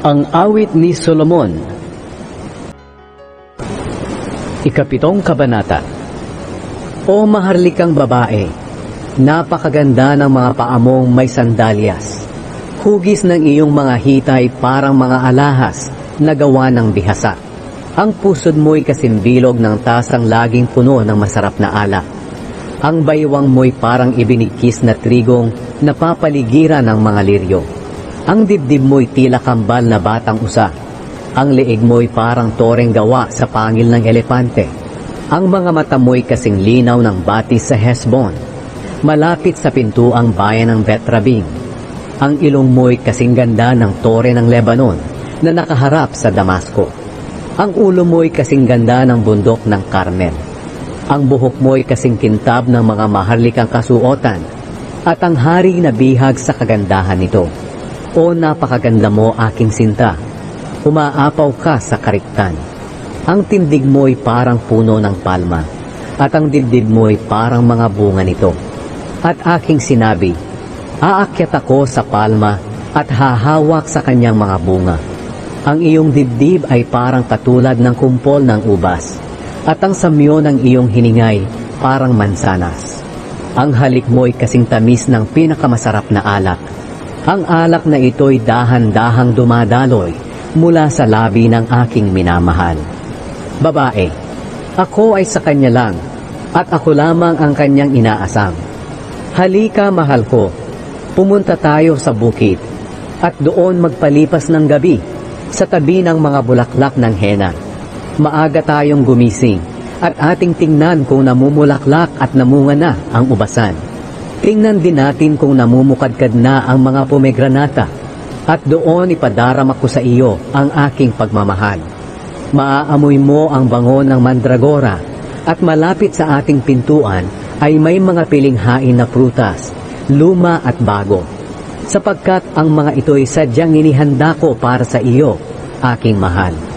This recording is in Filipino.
Ang awit ni Solomon Ikapitong Kabanata O maharlikang babae, napakaganda ng mga paamong may sandalyas. Hugis ng iyong mga hitay parang mga alahas na gawa ng bihasa. Ang pusod mo'y kasimbilog ng tasang laging puno ng masarap na alak. Ang baywang mo'y parang ibinikis na trigong napapaligiran ng mga liryo. Ang dibdib mo'y tila kambal na batang usa. Ang leeg mo'y parang toreng gawa sa pangil ng elepante. Ang mga mata mo'y kasing linaw ng batis sa Hesbon. Malapit sa pintuang bayan ng Betrabing. Ang ilong mo'y kasing ganda ng tore ng Lebanon na nakaharap sa Damasco. Ang ulo mo'y kasing ganda ng bundok ng Carmel. Ang buhok mo'y kasing kintab ng mga maharlikang kasuotan at ang hari na bihag sa kagandahan nito. O napakaganda mo aking sinta, umaapaw ka sa kariktan. Ang tindig mo'y parang puno ng palma at ang dibdib mo'y parang mga bunga nito. At aking sinabi, aakyat ako sa palma at hahawak sa kanyang mga bunga. Ang iyong dibdib ay parang katulad ng kumpol ng ubas at ang samyo ng iyong hiningay parang mansanas. Ang halik mo'y kasing tamis ng pinakamasarap na alak. Ang alak na ito'y dahan-dahang dumadaloy mula sa labi ng aking minamahal. Babae, ako ay sa kanya lang at ako lamang ang kanyang inaasam. Halika mahal ko, pumunta tayo sa bukid at doon magpalipas ng gabi sa tabi ng mga bulaklak ng hena. Maaga tayong gumising at ating tingnan kung namumulaklak at namunga na ang ubasan. Tingnan din natin kung namumukadkad na ang mga pomegranata at doon ipadarama ko sa iyo ang aking pagmamahal. Maaamoy mo ang bango ng mandragora at malapit sa ating pintuan ay may mga piling hain na prutas, luma at bago. Sapagkat ang mga ito'y sadyang inihanda ko para sa iyo, aking mahal.